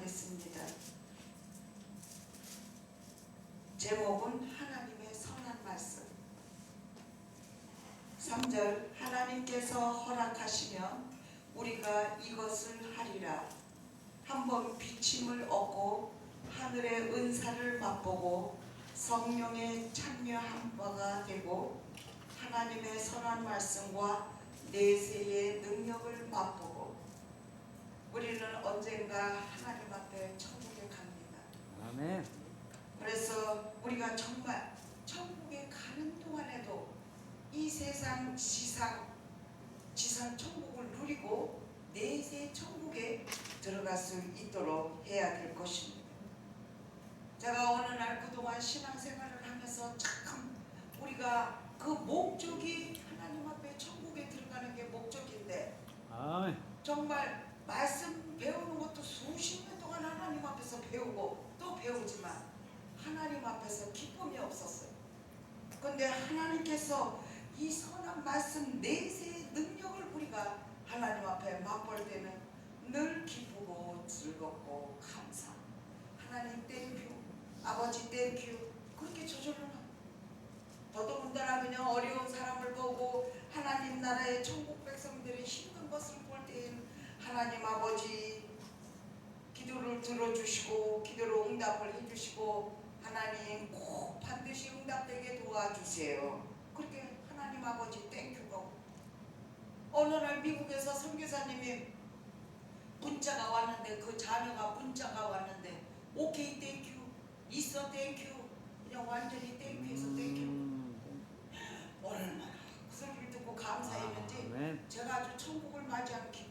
하겠습니다. 제목은 하나님의 선한 말씀. 3절 하나님께서 허락하시면 우리가 이것을 하리라. 한 번 비침을 얻고 하늘의 은사를 맛보고 성령에 참여한 바가 되고 하나님의 선한 말씀과 내세의 능력을 맛보고 우리는 언젠가 하나님 앞에 천국에 갑니다. 아멘. 그래서 우리가 정말 천국에 가는 동안에도 이 세상 지상 지상 천국을 누리고 내세 천국에 들어갈 수 있도록 해야 될 것입니다. 제가 어느 날 그동안 신앙생활을 하면서 참 우리가 그 목적이 하나님 앞에 천국에 들어가는 게 목적인데 아멘. 정말 말씀 배우는 것도 수십 년 동안 하나님 앞에서 배우고 또 배우지만 하나님 앞에서 기쁨이 없었어요. 근데 하나님께서 이 선한 말씀 내세의 능력을 우리가 하나님 앞에 맛볼 때는 늘 기쁘고 즐겁고 감사. 하나님 땡큐, 아버지 땡큐. 그렇게 저절로 나. 더더군다나 그냥 어려운 사람을 보고 하나님 나라의 천국 백성들의 힘든 것을 볼 때에는 하나님 아버지 기도를 들어주시고 기도로 응답을 해주시고 하나님 꼭 반드시 응답되게 도와주세요. 그렇게 하나님 아버지 땡큐고 어느 날 미국에서 선교사님이 문자가 왔는데 그 자녀가 문자가 왔는데 오케이 땡큐 있어 땡큐 그냥 완전히 땡큐해서 땡큐 음, 얼마나 그 소리를 듣고 감사했는지 아멘. 제가 아주 천국을 맞이한. 아멘.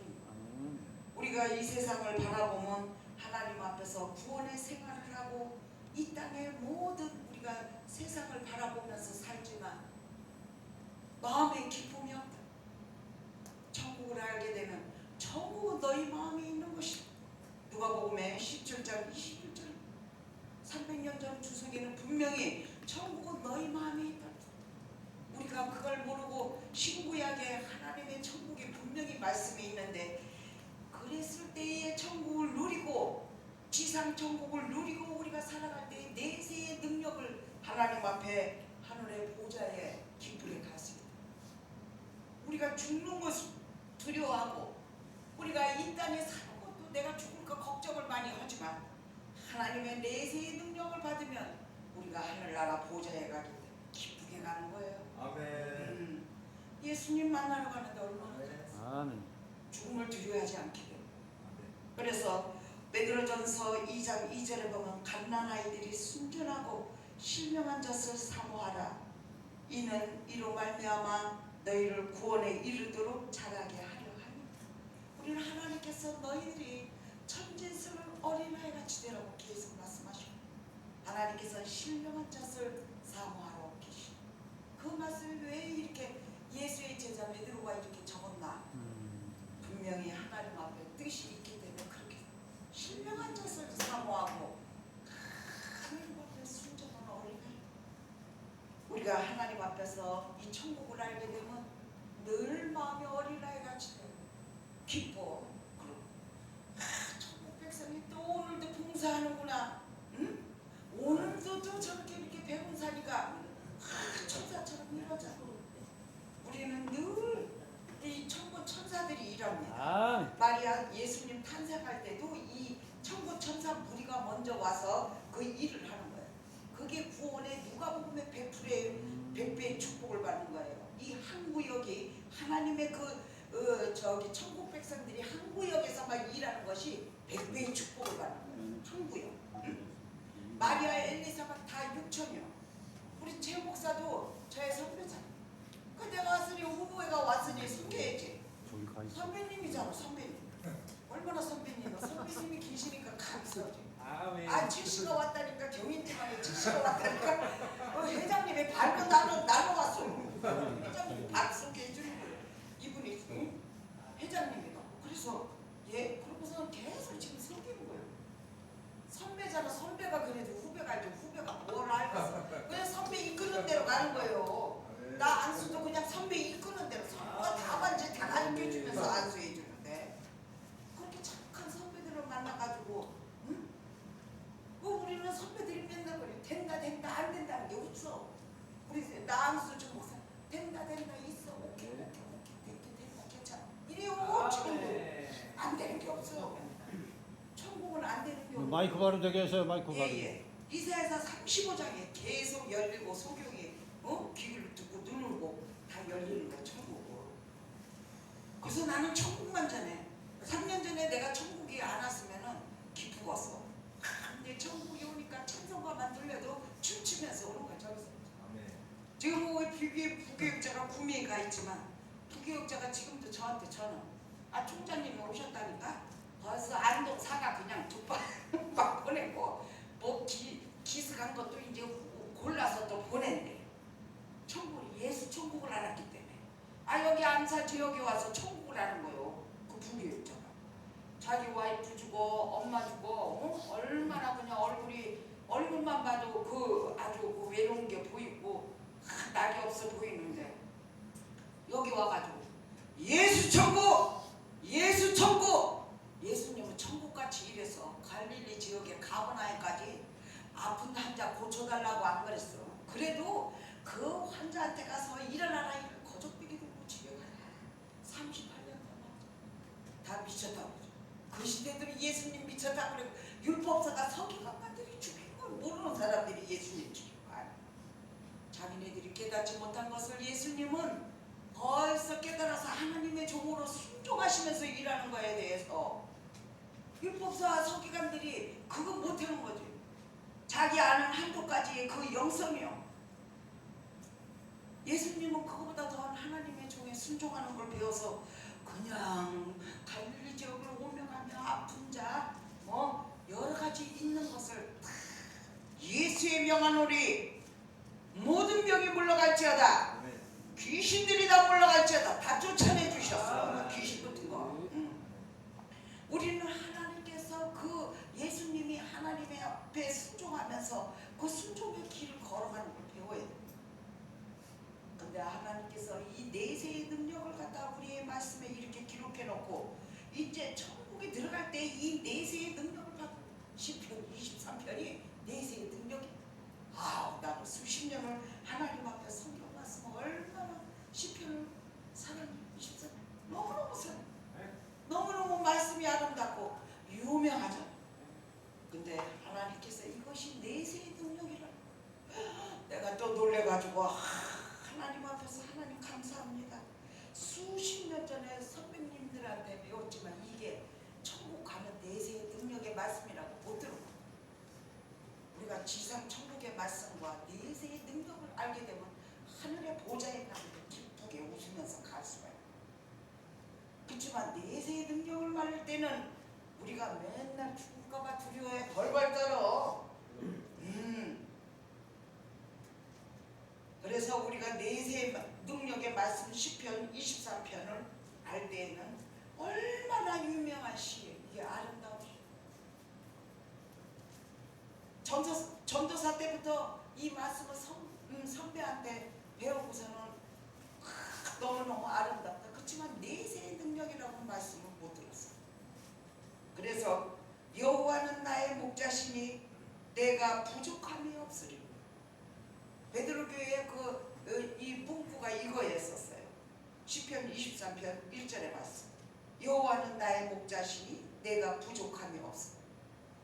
우리가 이 세상을 바라보면 하나님 앞에서 구원의 생활을 하고 이 땅의 모든 우리가 세상을 바라보면서 살지만 마음에 기쁨이 없다. 천국을 알게 되면 천국은 너희 마음에 있는 것이다. 누가복음의 17장 21절 300년 전 주석에는 분명히 천국은 너희 마음에 있다. 우리가 그걸 모르고 신구약에 하나님의 천국이 분명히 말씀에 있는데 그랬을 때의 천국을 누리고 지상 천국을 누리고 우리가 살아갈 때의 내세의 능력을 하나님 앞에 하늘의 보좌에 기쁘게 갔습니다. 우리가 죽는 것을 두려워하고 우리가 이 땅에 사는 것도 내가 죽을까 걱정을 많이 하지만 하나님의 내세의 능력을 받으면 우리가 하늘나라 보좌에 가기 기쁘게 가는 거예요. 아멘. 음, 예수님 만나러 가는데 얼마나. 아멘. 죽음을 두려워하지 않게 돼요. 그래서 베드로전서 2장 2절에 보면 갓난 아이들이 순전하고 신령한 젖을 사모하라. 이는 이로 말미암아 너희를 구원에 이르도록 자라게 하려 하니 우리는 하나님께서 너희들이 천진스를 어린아이 같이 되라고 계속 말씀하시고 하나님께서 신령한 젖을 사모하러 계시고 그 말씀을 왜 이렇게 예수의 제자 베드로가 이렇게 적었나? 음, 분명히 하나님 앞에 뜻이 있기 때문에 신령한 젖을 사모하고 하나님 앞에 순전한 어린아이 우리가 하나님 앞에서 이 천국을 알게 되면 늘 마음이 어린아이 같이 돼요 기뻐. 그럼 아, 천국 백성이 또 오늘도 봉사하는구나. 응? 오늘도 또 저렇게 이렇게 배운 사니까. 아, 천사처럼 이러자. 우리는 늘 이 천국 천사들이 일합니다. 아멘. 마리아 예수님 탄생할 때도 이 천국 천사 무리가 먼저 와서 그 일을 하는 거예요. 그게 구원의 누가복음의 100%의 100배의 축복을 받는 거예요. 이 한 구역이 하나님의 그 어, 저기 천국 백성들이 한 구역에서만 일하는 것이 100배의 축복을 받는 거예요. 한 구역. 마리아 엘리사가 다 6천이요. 우리 최 목사도 저의 선배잖아. 그 내가 왔으니 후보회가 왔으니 숨겨야지. 선배님이잖아 선배님 얼마나 선배님이야 선배님이 계시니까 감사하지 아멘. 아 칠씨가 왔다니까 경인지만에 칠씨가 왔다니까. 어, 회장님이 발로 나눠 나눠 왔어. 회장님이 박수게 해주는 거예요. 이분이 응? 회장님이가 그래서 예 그러고서 계속 지금 섬기는 거예요. 선배잖아 선배가 그래도 후배가 알죠 후배가 뭘 알겠어. 그냥 선배 이끄는 대로 가는 거예요. 나 안수도 그냥 선배 이끄는 대로. 선배가 다 반지 다 가르쳐 주면서 안수해 만나가지고 응? 뭐 우리는 선배들이 맨날 그래. 된다 된다 안 된다는 게 없어. 우리 나암수준 목사 된다 된다 있어. 오케이 오케이 오케이. 됐다 됐다. 괜찮아. 이래요. 아, 천국 네. 안 되는 게 없어. 천국은 안 되는 게 없어. 마이크 바로 되게 해서요 마이크 바로. 예, 예. 이사에서 35장에 계속 열리고 소경이 어? 귀를 듣고 누르고 다 열리는 거 천국으로. 그래서 나는 천국만 전해. 3년 전에 내가 천국에 안 왔으면은 기쁘겠어. 근데 천국에 오니까 찬송가만 들려도 춤추면서 오는 저기서. 지금 뭐 부교육, 부교육자가 구미에 가 있지만 부교육자가 지금도 저한테 전화. 아 총장님이 오셨다니까. 벌써 안동 사가 그냥 두번막 보내고 뭐 기, 기습한 것도 이제 골라서 또 보낸대. 천국 예수 천국을 알았기 때문에. 아 여기 안사 지역에 와서 천국을 아는 거요. 그 부교육자가. 자기 와이프 주고 엄마 주고 어? 얼마나 그냥 얼굴이 얼굴만 봐도 그 아주 그 외로운 게 보이고 아, 낙이 없어 보이는데 여기 와가지고 예수 천국 예수 천국 예수님은 천국같이 일해서 갈릴리 지역의 가버나움까지 아픈 환자 고쳐달라고 안 그랬어 그래도 그 환자한테 가서 일어나라 이를 거적대기 들고 집에 가라 38년 동안 다 미쳤다고 그러죠. 그 시대들이 예수님 미쳤다고 그래 율법사가 서기관관들이 죽인 걸 모르는 사람들이 예수님 죽인 거 아니야 자기네들이 깨닫지 못한 것을 예수님은 벌써 깨달아서 하나님의 종으로 순종하시면서 일하는 거에 대해서 율법사와 서기관들이 그거 못하는 거지. 자기 아는 한두 가지의 그 영성이요. 예수님은 그거보다 더 하나님의 종에 순종하는 걸 배워서 그냥 갈릴리 지역을 오명하며 아픈 자, 뭐 여러 가지 있는 것을 다 명하노리 모든 병이 물러갈지어다. 귀신들이 다 물러갈지어다 다 쫓아내 주셨어 귀신 같은 거 응. 우리는 하나님께서 그 예수님이 하나님의 앞에 순종하면서 그 순종의 길을 걸어가는 걸 배워야 돼 근데 하나님께서 이 내세의 능력을 갖다 우리의 말씀에 이렇게 기록해 놓고 이제 천국에 들어갈 때 이 내세의 능력을 받은 시편 23편이 내세의 능력이 아 나는 수십 년을 하나님 앞에 성경 말씀 얼마나 시편을 사랑해 23편 너무너무 사랑 너무너무 말씀이 아름답고 유명하죠. 근데 하나님께서 이것이 내세의 능력이라. 내가 또 놀래가지고 아, 하나님 앞에서 하나님 감사합니다. 수십 년 전에 선배님들한테 배웠지만 이게 천국 가는 내세의 능력의 말씀이라고 못 거야 우리가 지상 천국 의 말씀과 내세의 능력을 알게 되면 하늘의 보좌에 가는데 기쁘게 웃으면서 갈 수가 있고 그렇지만 내세의 능력을 말할 때는 우리가 맨날 죽을까봐 두려워해. 벌벌 떨어. 음. 그래서 우리가 내세의 능력의 말씀 10편 23편을 알 때에는 얼마나 유명한 시예요. 이게 아름다운 시 전도, 전도사 때부터 이 말씀을 선, 음, 선배한테 배우고서는 아, 너무너무 아름답다. 그렇지만 내세의 능력이라고 말씀을 못 들었어. 그래서 여호와는 나의 목자시니 내가 부족함이 없으리. 베드로 교회 그이 문구가 이거였었어요. 시편 23편 1절의 말씀. 여호와는 나의 목자시니 내가 부족함이 없어.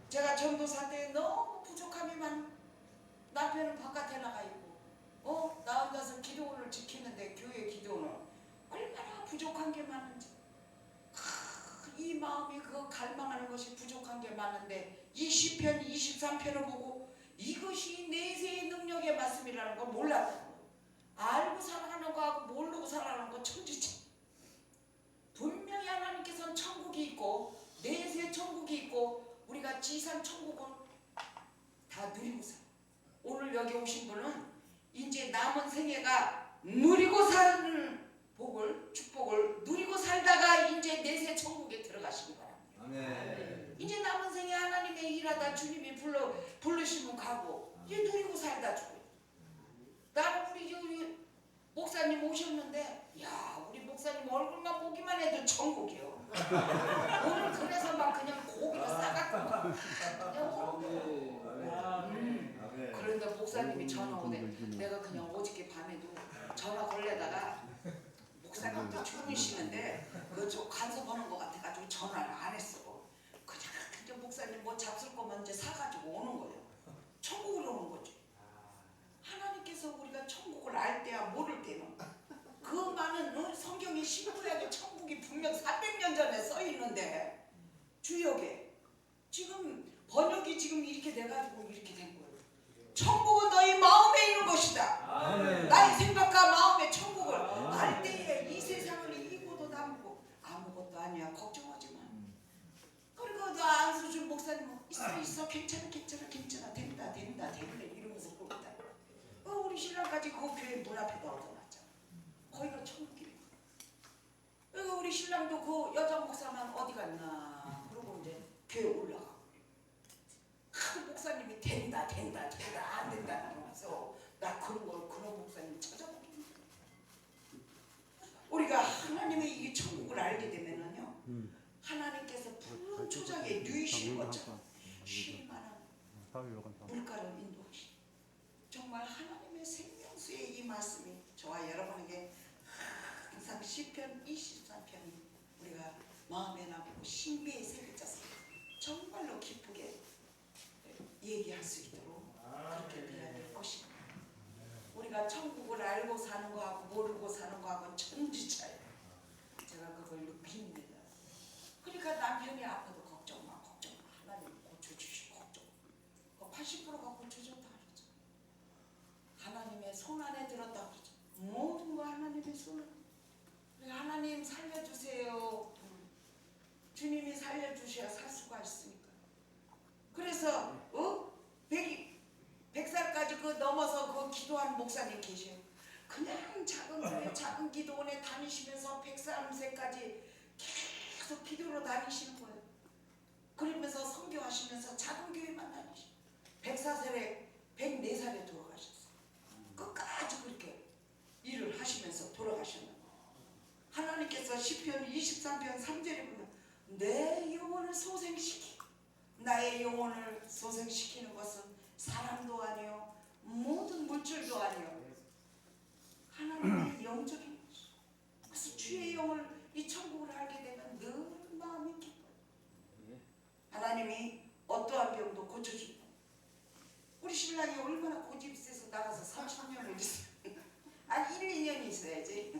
제가 전도사 때 너무 많 남편은 바깥에 나가 있고 어? 나 혼자서 기도원을 지키는데 교회 기도원은 얼마나 부족한 게 많은지. 크, 이 마음이 그 갈망하는 것이 부족한 게 많은데 이 시편 23편을 보고 이것이 내세의 능력의 말씀이라는 걸 몰랐다는 거 알고 살아가는 거하고 모르고 살아가는 거 천지차 분명히 하나님께서는 천국이 있고 내세 천국이 있고 우리가 지상 천국은 다 누리고 살아. 오늘 여기 오신 분은 이제 남은 생애가 누리고 사는 복을 축복을 누리고 살다가 이제 내세 천국에 들어가시기 바랍니다. 아멘. 이제 남은 생에 하나님의 일하다 주님이 불러 부르시면 가고 이제 누리고 살다 죽어. 나는 우리 우리 목사님 오셨는데 야 우리 목사님 얼굴만 보기만 해도 천국이요. 오늘 그래서 막 그냥 고기를 싸갖고 그냥 아멘. 아멘. 그런데 목사님이 전화 오네. 내가 그냥 어저께 밤에도 전화 걸려다가 목사님도 주무시는데 그저 간섭하는 것 같아가지고 전화를 안 했어. 그냥 이제 목사님 뭐 잡술 것만 이제 사가지고 오는 거예요. 천국으로 오는 거지. 하나님께서 우리가 천국을 알 때야 모를 때는 그 많은 성경의 신부에게 천국이 분명 400년 전에 써 있는데 주역에 지금 번역이 지금 이렇게 돼가지고 이렇게 된 거예요. 천국은 너희 마음에 있는 것이다. 아멘. 나의 생각과 마음의 천국을 알 때에 이 세상을 이기고도 남고 아무것도 아니야 걱정하지 마. 그리고 너 안수준 목사님 있어 있어 괜찮아 괜찮아 괜찮아 된다 된다 된다 이러면서 보다. 어, 우리 신랑까지 그 교회 문 앞에다 얻어놨잖아. 거기가 천국이래. 그리고 우리 신랑도 그 여자 목사만 어디 갔나 그러고 이제 교회 올라가. 하도 목사님이 된다 된다 된다 안 된다 그러면서 나 그런 걸 그런 목사님 찾아보기. 우리가 하나님의 이 천국을 알게 되면은요 음. 하나님께서 푸른 초장에 누이시는 것처럼 쉴만한. 물가를 인도하시. 정말 하나님의 생명수의 이 말씀이 저와 여러분에게 항상 시편 23편이 우리가 마음에 남고 신비에 새겨져서 정말로 기쁘게 얘기할 수 있도록 그렇게 되어야 될 것입니다. 우리가 천국을 알고 사는 거하고 모르고 사는 거하고는 천지차예요. 제가 그걸 느낍니다. 그러니까 남편이 아파도 걱정 마, 걱정 마. 하나님 고쳐주시고 걱정 마. 80%가 고쳐졌다 그러죠. 하나님의 손 안에 들었다 그러죠. 모든 거 하나님의 손. 우리 하나님 살려주세요. 주님이 살려주셔야 살 수가 있으니까. 그래서 어? 백이 백살까지 그 넘어서 그 기도하는 목사님 계셔요. 그냥 작은 교회 작은 기도원에 다니시면서 백삼세까지 계속 기도로 다니시는 거예요. 그러면서 선교하시면서 작은 교회만 다니시. 백사살에 백네살에 돌아가셨어요. 끝까지 그렇게 일을 하시면서 돌아가셨는 거예요. 하나님께서 시편 23편 3절에 보면 내 영혼을 소생시키 나의 영혼을 소생시키는 것은 사람도 아니요 모든 물질도 아니요. 하나님의 영적인 것이 그래서 주의 영을 이 천국을 알게 되면 늘 마음이 기뻐요. 하나님이 어떠한 병도 고쳐준다 우리 신랑이 얼마나 고집이 세서 나가서 30년을 있어요. 아니 1, 2년 있어야지.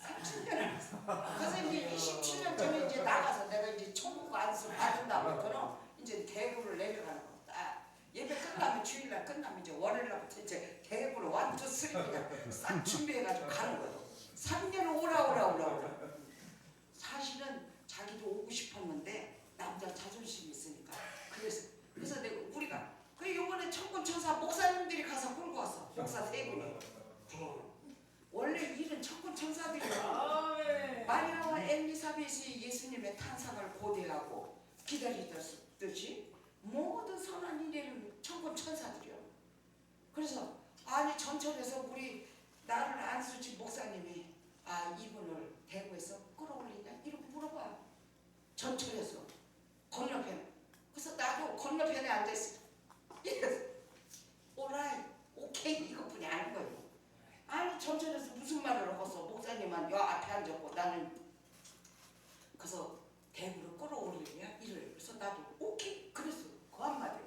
30년을 있어 그래서 이제 27년 전에 이제 나가서 내가 이제 천국 안수 받은다부터는 이제 대구를 내려가는 거. 딱 예배 끝나면 주일날 끝나면 이제 월요일날부터 이제 대구로 완투 쓰리 그냥 싹 준비해가지고 가는 거예요. 3년 오라 오라 오라 오라. 사실은 자기도 오고 싶었는데 남자 자존심이 있으니까 그래서 그래서 내가 우리가 그 이번에 천군천사 목사님들이 가서 끌고 왔어. 목사 세 분이. 원래 일은 천군천사들이야. 마리아와 엘리사벳이 예수님의 탄생을 고대하고 기다리 듯이 모든 선한 일에는 천군 천사들이요. 그래서 아니 전철에서 우리 나를 안수지 목사님이 아 이분을 대구에서 끌어올리냐 이렇게 물어봐. 전철에서 건너편. 그래서 나도 건너편에 앉아있어. 이래서 오라이 오케이 이것뿐이 아닌 거예요. 아니 전철에서 무슨 말을 하고서 목사님은 여 앞에 앉았고 나는 그래서 대구로 끌어올리냐 이를 그래서 나도 오케이 그랬어 그 한마디로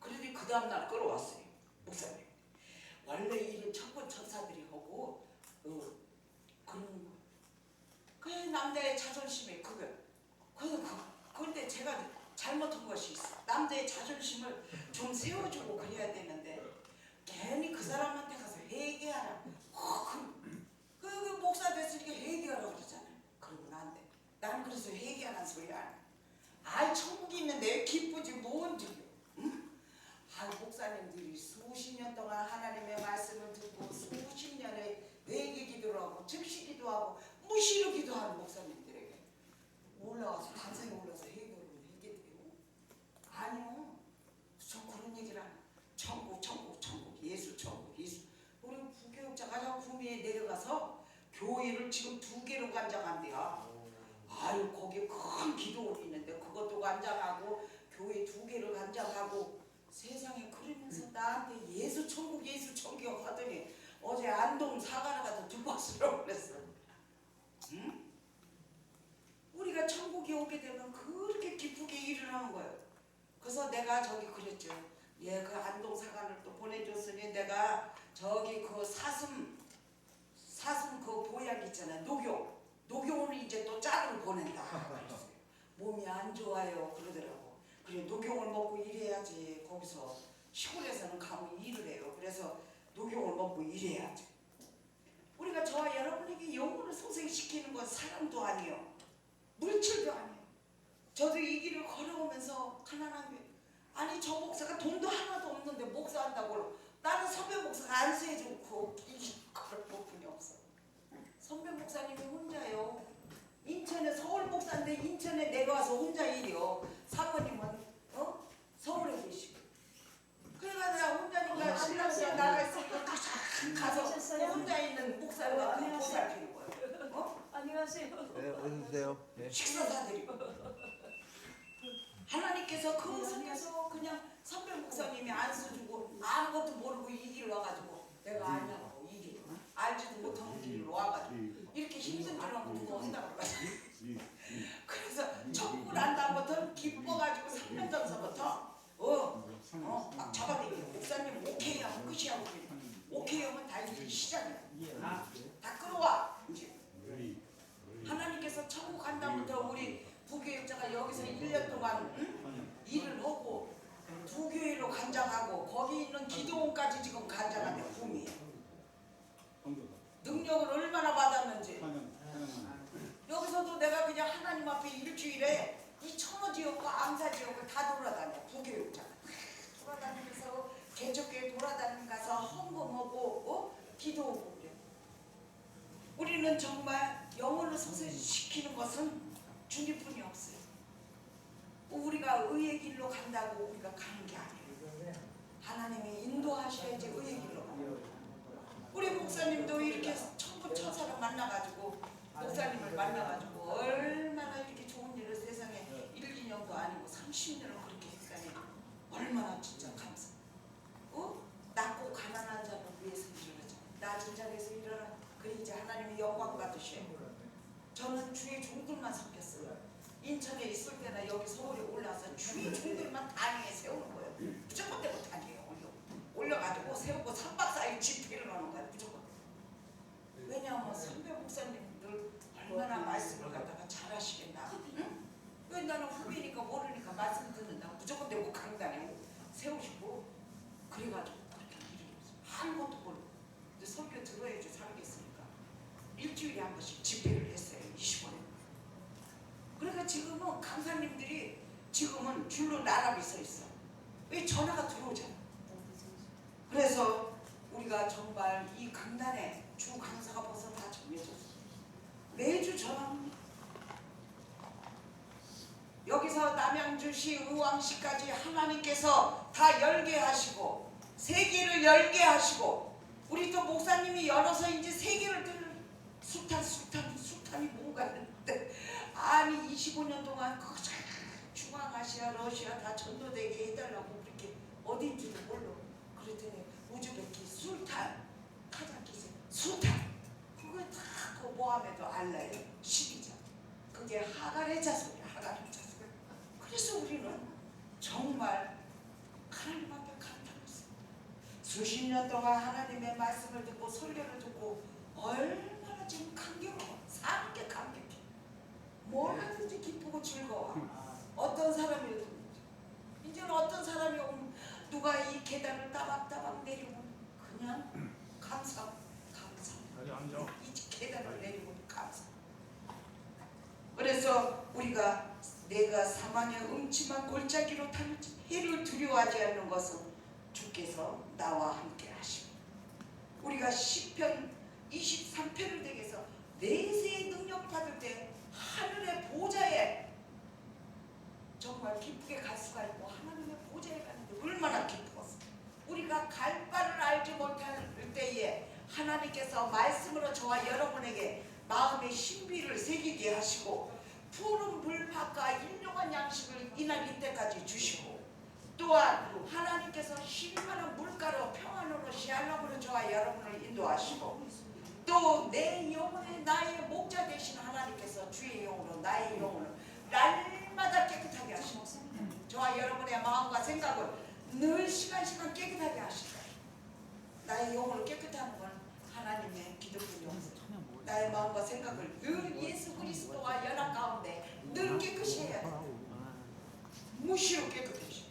그러더니 그 다음날 끌어왔어요 목사님. 원래 일은 천군 천사들이 하고 어, 그런 거. 그게 남자의 자존심에 그거. 그, 그, 그런데 제가 잘못한 것이 있어. 남자의 자존심을 좀 세워주고 그래야 되는데 괜히 그 사람한테 가서 회개하라. 어, 그, 그, 그 목사 됐으니까 회개하라고 그러잖아요. 그러면 안 돼 난 그래서 회개하는 소리 안 해. 아이 천국이 있는데 기쁘지 뭔지 응? 아 목사님들이 수십 년 동안 하나님의 말씀을 듣고 수십 년에 회개 기도를 하고 즉시 기도하고 무시로 기도하는 목사님들에게 올라와서 단상에 올라서 회개를 회개돼요? 아니요 저 그런 얘기를 안 해요. 천국 천국 천국 예수 천국 예수 우리 부교육자가 저 구미에 내려가서 교회를 지금 두 개로 간장한대요 아유 거기 큰 기도원이 있는데 그것도 간장하고 교회 두 개를 간장하고 세상에 그러면서 나한테 예수 천국 예수 천국 하더니 어제 안동 사가라 가서 두 박스라고 그랬어 응? 우리가 천국에 오게 되면 그렇게 기쁘게 일을 하는 거예요 그래서 내가 저기 그랬죠. 예, 그 안동 사관을 또 보내줬으니 내가 저기 그 사슴 사슴 그 보약 있잖아요. 녹용 녹용을 이제 또 짝을 보낸다. 그랬어요. 몸이 안 좋아요 그러더라고. 그래 녹용을 먹고 일해야지. 거기서 시골에서는 가면 일을 해요. 그래서 녹용을 먹고 일해야지. 우리가 저와 여러분에게 영혼을 소생시키는 건 사람도 아니요. 물질도 아니에요. 저도 이 길을 걸어오면서 가난한 게 아니 저 목사가 돈도 하나도 없는데 목사한다고 나는 선배 목사가 안수해 주고 이 그럴 부분이 없어. 선배 목사님이 혼자요. 인천에 서울 목사인데 인천에 내려와서 혼자 일이요. 사모님은 어 서울에 계시고. 그래가 내가 혼자니까 신랑씨가 나가 있으니까 가서 혼자 있는 목사를 어, 안녕하세요. 보살피는 거예요. 어? 안녕하세요. 네, 어서 오세요. 네. 식사 사드리고 하나님께서 그 속에서 그냥 선배 목사님이 안수 주고 아무것도 모르고 이 길을 와가지고 내가 아냐고 이 길. 알지도 못하는 길로 와가지고 이렇게 힘든 줄 알고 누가 온다고 그러지 그래서 천국을 안다부터 기뻐가지고 3년 전서부터 어, 어, 막 잡아대요 목사님 오케이 하면 끝이야 우리 오케이 하면 다 이제 시작이야 다, 다 끌어와 이제 하나님께서 천국 간다부터 우리 부교육자가 여기서 1년 동안 응? 일을 하고 두 교회로 간장하고 거기 있는 기도원까지 지금 간장한데 붐이에요. 능력을 얼마나 받았는지 여기서도 내가 그냥 하나님 앞에 일주일에 이 지역과 암사 지역을 다 돌아다녀 부교육자 돌아다니면서 개척교회 돌아다니면서 헌금하고 어? 기도하고 그래. 우리는 정말 영혼을 소생시키는 것은 주님뿐이 없어요. 우리가 의의 길로 간다고 우리가 가는 게 아니에요. 하나님이 인도하셔야지 의의 길로 거예요. 우리 목사님도 이렇게 천부 천사를 만나가지고 목사님을 만나가지고 얼마나 이렇게 좋은 일을 세상에 1, 2년도 아니고 30년을 그렇게 했다니 얼마나 진짜 감사. 어? 낮고 가난한 자를 위해서 일어나자. 낮은 자리에서 일어나. 그래 이제 하나님이 영광 받으셔요. 저는 주의 종들만 섬겼어요. 인천에 있을 때나 여기 서울에 올라서 주의 종들만 단위에 세우는 거예요. 무조건 되고 단위에 올려. 올려가지고 세우고 3박 4일 집회를 하는 거예요. 무조건. 왜냐하면 선배 목사님들 얼마나 말씀을 갖다가 잘하시겠나. 응? 왜 나는 후배니까 모르니까 말씀 듣는다. 무조건 되고 강단에 세우시고 그래가지고 그렇게 일을 했어요. 아무것도 모르고. 근데 설교 들어야지 살겠으니까. 일주일에 한 번씩 집회를 했어요. 25년. 그러니까 지금은 강사님들이 지금은 줄로 나란히 서 있어. 왜 전화가 들어오잖아. 그래서 우리가 정말 이 강단에 주 강사가 벌써 다 정해졌어. 매주 전화합니다. 여기서 남양주시 의왕시까지 하나님께서 다 열게 하시고 세계를 열게 하시고 우리 또 목사님이 열어서 이제 세계를 들 sul탄 sul탄 sul탄이 뭔가 했는데 아니 25년 동안 그 중앙아시아 러시아 다 전도되게 해달라고 그렇게 어딘지도 몰라. 그랬더니 우즈베키 술탄 카자키스 술탄. 그거 다그 모함에도 알라예요 12자. 그게 하갈의 자손이야 하갈의 자손. 그래서 우리는 정말 하나님 앞에 감탄했어 수십 년 동안 하나님의 말씀을 듣고 설교를 듣고 얼마나 지금 감격해 사는 게 감격해 뭘 하든지 기쁘고 즐거워. 어떤 사람이 든 이제는 어떤 사람이 오면 누가 이 계단을 따박따박 내리면 그냥 감사 감사. 이 계단을 내리면 감사. 그래서 우리가 내가 사망의 음침한 골짜기로 타는지 해를 두려워하지 않는 것은 주께서 나와 함께 하시고 우리가 시편 23편을 댁에서 내세의 능력 받을 때 하늘의 보좌에 정말 기쁘게 갈 수가 있고 하나님의 보좌에 가는데 얼마나 기뻤어. 우리가 갈 바를 알지 못할 때에 하나님께서 말씀으로 저와 여러분에게 마음의 신비를 새기게 하시고 푸른 불밭과 일용한 양식을 이날 이때까지 주시고 또한 하나님께서 쉴만한 물가로 평안으로 시알람으로 저와 여러분을 인도하시고 또 내 영혼의 나의 목자 되신 하나님께서 주의 영으로 나의 영혼을 날마다 깨끗하게 하시고 저와 여러분의 마음과 생각을 늘 시간 시간 깨끗하게 하시다. 나의 영혼을 깨끗하는 건 하나님의 기도뿐이 없어요. 나의 마음과 생각을 늘 예수 그리스도와 연합 가운데 늘 깨끗이 해야 돼. 무시로 깨끗해져.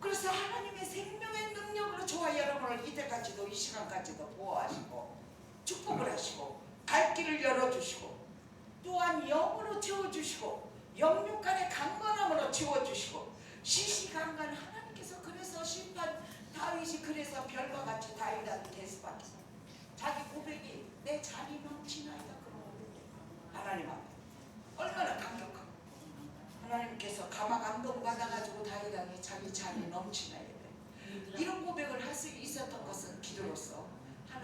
그래서 하나님의 생명의 능력으로 저와 여러분을 이때까지도 이 시간까지도 보호하시고 축복을 하시고 갈 길을 열어주시고 또한 영으로 채워주시고 영육간의 강건함으로 채워주시고 시시간간 하나님께서 그래서 심판 다윗이 그래서 별과 같이 다윗한테 대수받기 자기 고백이 내 잔이 넘치나이다 그러고 하나님 앞에 얼마나 감격하고 하나님께서 가마 감동 받아가지고 다윗왕이 자기 넘치나야 돼 이런 고백을 할 수 있었던 것은 기도로서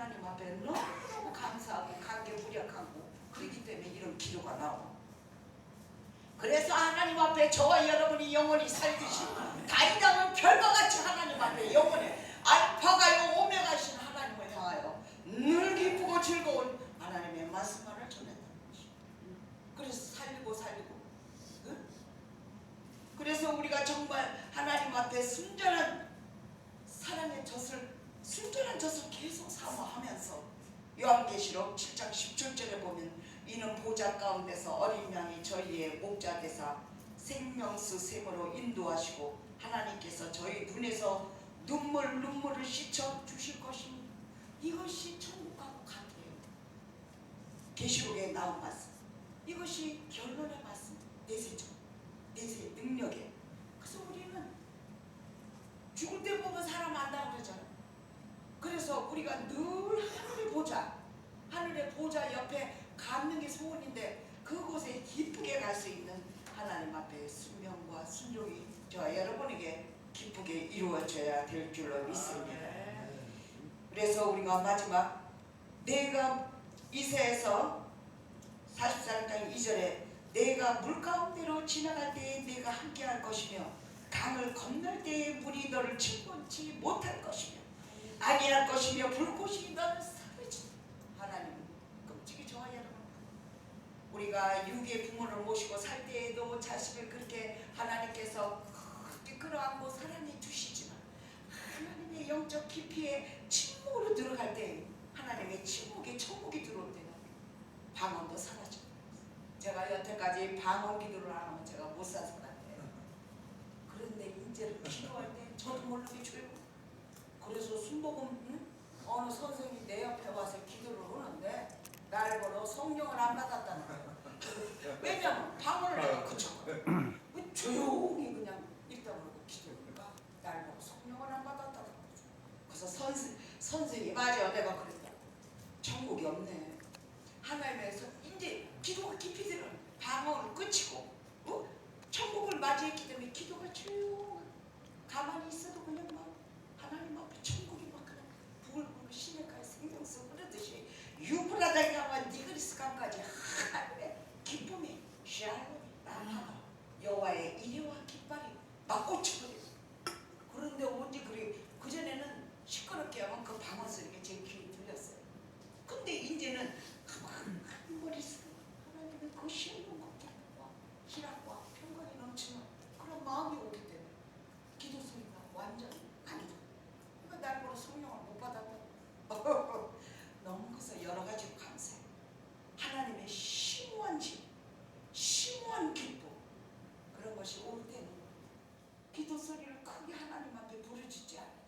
하나님 앞에 너무너무 감사하고 감개 무력하고 그렇기 때문에 이런 기도가 나오고 그래서 하나님 앞에 저와 여러분이 영원히 살듯이 다이당은 별과 같이 하나님 앞에 영원히 알파가요 오메가신 하나님을 향하여 늘 기쁘고 즐거운 하나님의 말씀만을 전했다는 것이 그래서 살리고 살리고 응? 그래서 우리가 정말 하나님 앞에 순전한 사랑의 젖을 순전한 젖을 계속 사모하면서 요한계시록 7장 17절에 보면 이는 보좌 가운데서 어린 양이 저희의 목자 되사 생명수 샘으로 인도하시고 하나님께서 저희 눈에서 눈물 눈물을 씻어 주실 것입니다. 이것이 천국하고 같아요. 계시록에 나온 말씀. 이것이 결론의 말씀. 내세죠. 내세 능력에. 그래서 우리는 죽을 때 보면 사람 안다고 그러잖아요. 그래서 우리가 늘 하늘의 보좌, 하늘의 보좌 옆에 갖는 게 소원인데 그곳에 기쁘게 갈 수 있는 하나님 앞에 순명과 순종이 저와 여러분에게 기쁘게 이루어져야 될 줄로 믿습니다. 그래서 우리가 마지막 내가 이세에서 44장 2절에 내가 물 가운데로 지나갈 때에 내가 함께할 것이며 강을 건널 때에 물이 너를 침몰치 못할 것이며 아니할 것이며 불꽃이 너를 사르지. 하나님 끔찍이 저와 여러분. 우리가 유괴 부모를 모시고 살 때에도 자식을 그렇게 하나님께서 그렇게 끌어안고 사랑해 주시지만 하나님의 영적 깊이에 침묵으로 들어갈 때 하나님의 침묵에 천국이 들어올 때는 방언도 사라져 제가 여태까지 방언 기도를 안 하면 제가 못산 사람이에요. 그런데 이제는 기도할 때 저도 모르게 조용 그래서 순복음 응? 어느 선생이 내 옆에 와서 기도를 하는데 날 보러 성령을 안 받았다는 거예요. 왜냐면 방언을 내가 그쳤거든 왜 조용히 그냥 보고 기도를 가? 날 보고 성령을 안 받았다는 거죠. 그래서 선, 선생이 맞아 내가 그랬다. 천국이 없네. 하나님에서 이제 기도가 깊이 들어 방언을 끝이고 어? 천국을 맞이했기 때문에 기도가 조용 가만히 있어도 그냥 막 하나님 앞에 천국이 막 그냥 부글부글 시내가에 생명수 흐르듯이 유브라다 강과 니그리스 강까지 하나님의 기쁨이 샬롬이 나타나 여호와의 이리와 깃발이 막 꽂혀버려 그런데 언제 그래 그전에는 시끄럽게 하면 그 방언 소리가 제 귀에 들렸어요. 근데 이제는 가만한 머릿속에 하나님의 그 신령과 기쁨과 희락과 평강이 넘치는 그런 마음이 오기 때문에 기도 소리가 완전 안 들려 그러니까 날 보러 성령을 못 받았다 너무 그래서 여러 가지로 감사해 하나님의 심오한 지 심오한 기쁨 그런 것이 올 때는 기도 소리를 크게 하나님 앞에 부르짖지 않아요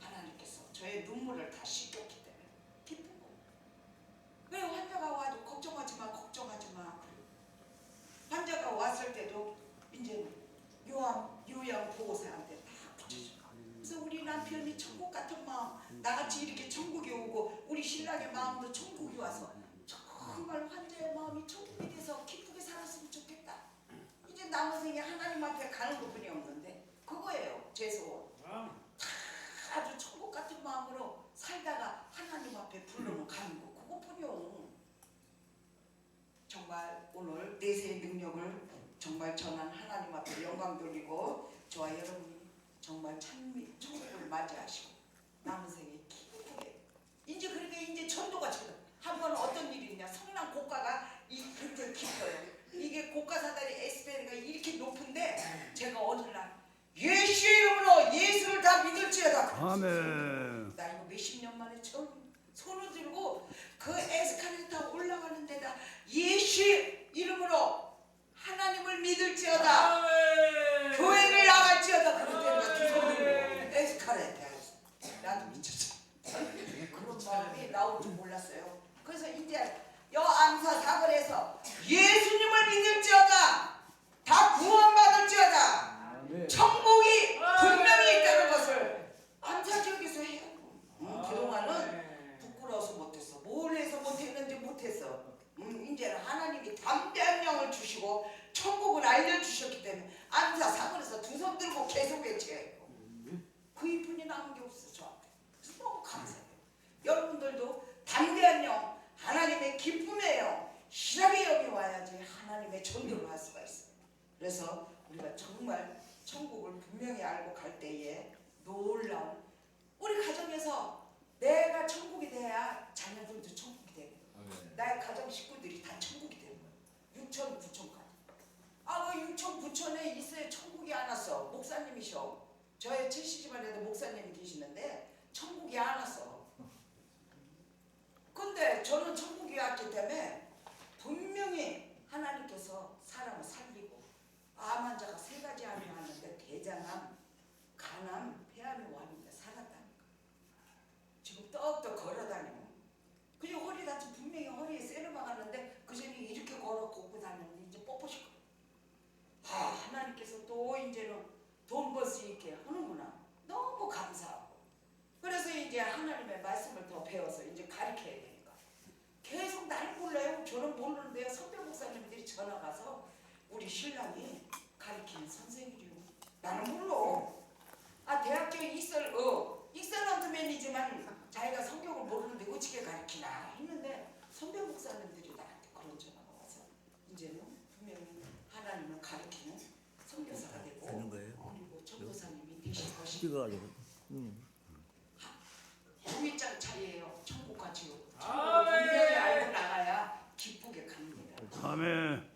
하나님께서 저의 눈물을 다 씻겼기 때문에. 기쁘고 왜 환자가 와도 걱정하지 마 걱정하지 마. 환자가 왔을 때도 이제 요양 요양 보호사한테 다 붙여줘. 그래서 우리 남편이 천국 같은 마음 나같이 이렇게 천국에 오고 우리 신랑의 마음도 천국이 와서 정말 환자의 마음이 천국이 돼서 기쁘게 살았으면 좋겠다. 이제 남은 생에 하나님 앞에 가는 것뿐이 없는데 그거예요 제 소원 아주 천국 같은 마음으로 살다가 하나님 앞에 불러면 가는 거 그것뿐이요. 정말 오늘 내세의 능력을 정말 전한 하나님 앞에 영광 돌리고 저와 여러분이 정말 찬미 천국을 맞이하시고 남은 생에 기쁘게 이제 그렇게 이제 전도가 지금 한번 어떤 일이냐 성남 고가가 이렇게 깊어요. 이게 고가 사다리 에스베르가 이렇게 높은데 제가 어느 날 예수 이름으로 예수를 다 믿을지어다. 아멘. 년 만에 처음 손을 들고 그 에스카레이터 올라가는 데다 예수 이름으로 하나님을 믿을지어다. 교회를 나갈지어다 그랬더니 두손 들고 에스카레이터 나도 미쳤어. 그런 마음이 나올 줄 몰랐어요. 그래서 이제 여 암사 사거리에서 예수님을 믿을지어다. 다 구원받을지어다. 천국이 분명히 있다는 것을 암사 지역에서 해요 음, 그동안은 부끄러워서 못했어. 뭘 해서 못했는지 못했어. 음, 이제는 하나님이 담대한 영을 주시고 천국을 알려주셨기 때문에 안사 사건에서 두 손 들고 계속 외쳐요. 그 이쁜이 남은 게 없어 저한테. 그래서 너무 감사해요. 여러분들도 담대한 영, 하나님의 기쁨이에요. 실하게 여기 와야지 하나님의 존경을 할 수가 있어요. 그래서 우리가 정말 천국을 분명히 알고 갈 때에 놀라운 우리 가정에서 내가 천국이 돼야 자녀들도 천국이 되고 나의 가정 식구들이 다 천국이 되는 거야. 6천, 9천까지. 아, 그 6천, 9천에 있어야 천국이 안 왔어. 목사님이셔. 저의 최씨 집안에도 목사님이 계시는데 천국이 안 왔어. 근데 저는 천국이 왔기 때문에 분명히 하나님께서 사람을 살리고 암 환자가 세 가지 암이 왔는데 대장암, 간암, 폐암이 왔는데 떡떡 걸어다니고. 그리고 허리 다치 분명히 허리에 세르마 갔는데 그 전에 이렇게 걸어 걷고 다녔는데 이제 뻣뻣이. 아 하나님께서 또 이제는 돈 벌 수 있게 하는구나. 너무 감사하고. 그래서 이제 하나님의 말씀을 더 배워서 이제 가르쳐야 되니까. 계속 날 몰라요. 저는 모르는데요. 선배 목사님들이 전화 가서 우리 신랑이 가르치는 선생님이요. 나는 몰라. 아 대학교에 익설 어 익설런트맨이지만 자기가 성경을 모르는데 어떻게 가르치나 했는데 선배 목사님들이 나한테 그런 전화가 와서 이제는 분명히 하나님을 가르치는 선교사가 되고 되는 거예요? 그리고 전도사님이 되실 것이 찍어가지고. 응. 주의장 차이예요 천국과 지옥 천국을 분명히 알고 나가야 기쁘게 갑니다 아멘.